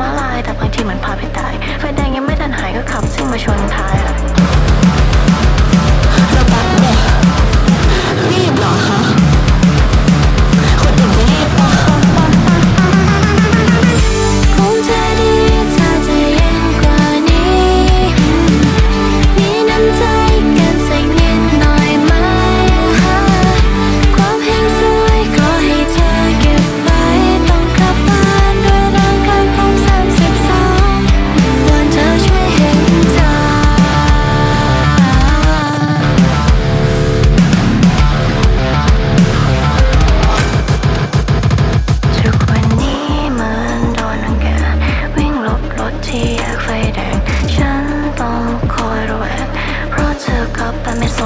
มาลายแต่บางทีเหมือนพาไปตายไฟแดงยังไม่ทันหายก็ขับซิ่งมาชนท้าย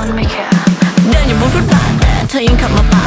Then you move your body to income my body.